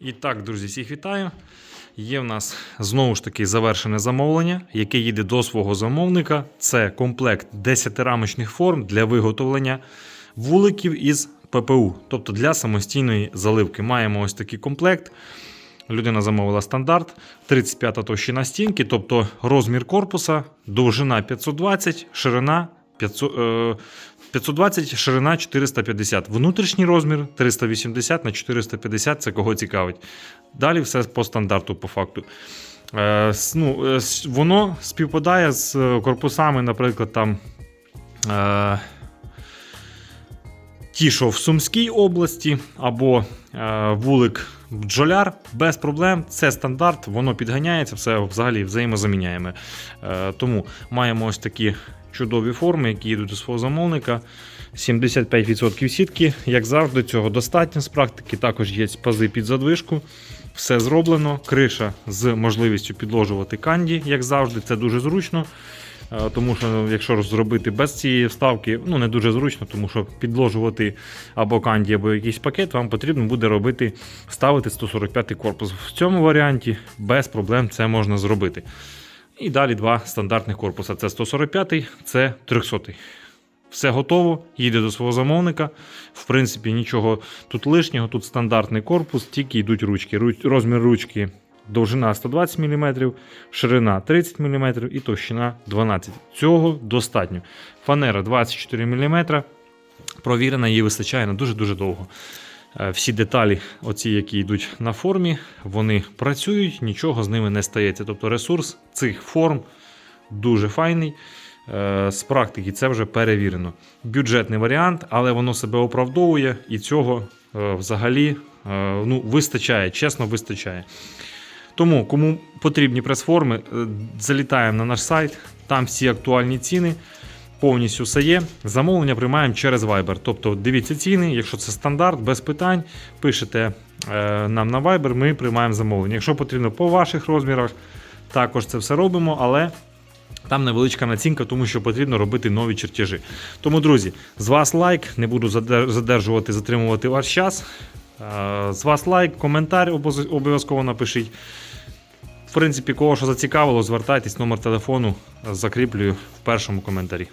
І так, друзі, всіх вітаю. Є в нас знову ж таки завершене замовлення, яке їде до свого замовника. Це комплект 10-рамочних форм для виготовлення вуликів із ППУ, тобто для самостійної заливки. Маємо ось такий комплект. Людина замовила стандарт, 35 товщина стінки, тобто розмір корпуса, довжина 520, ширина 500, е, 520, ширина 450. Внутрішній розмір 380 на 450, це кого цікавить. Далі все по стандарту, по факту. Е, ну, е, воно співпадає з корпусами, наприклад, там. Е, ті, що в Сумській області, або е, вулик бджоляр, без проблем. Це стандарт, воно підганяється, все взагалі взаємозаміняємо. Е, тому маємо ось такі чудові форми, які йдуть до свого замовника. 75% сітки, як завжди, цього достатньо з практики. Також є пази під задвижку. Все зроблено. Криша з можливістю підложувати канді, як завжди, це дуже зручно. Е, Тому що ну, якщо зробити без цієї вставки, ну не дуже зручно, тому що підложувати або канді, або якийсь пакет, вам потрібно буде робити, ставити 145 корпус. В цьому варіанті без проблем це можна зробити. І далі два стандартних корпуса: це 145, це 300. Все готово, їде до свого замовника. В принципі, нічого тут лишнього, тут стандартний корпус, тільки йдуть ручки. Розмір ручки довжина 120 мм, ширина 30 мм і товщина 12 Цього достатньо. Фанера 24 мм. Провірена, її вистачає на дуже-дуже довго. Е, Всі деталі, оці, які йдуть на формі, вони працюють, нічого з ними не стається. Тобто ресурс цих форм дуже файний. Е, З практики це вже перевірено. Бюджетний варіант, але воно себе оправдовує і цього е, взагалі ну, вистачає, чесно, вистачає. Тому, кому потрібні прес-форми, залітаємо на наш сайт, там всі актуальні ціни. Повністю все є. Замовлення приймаємо через Viber. Тобто дивіться ціни, якщо це стандарт, без питань, пишете е, нам на Viber, ми приймаємо замовлення. Якщо потрібно по ваших розмірах, також це все робимо, але там невеличка націнка, тому що потрібно робити нові чертежі. Тому, друзі, з вас лайк, не буду задержувати, затримувати ваш час. Е, З вас лайк, коментар обов'язково напишіть. В принципі, кого що зацікавило, звертайтесь, номер телефону закріплюю в першому коментарі.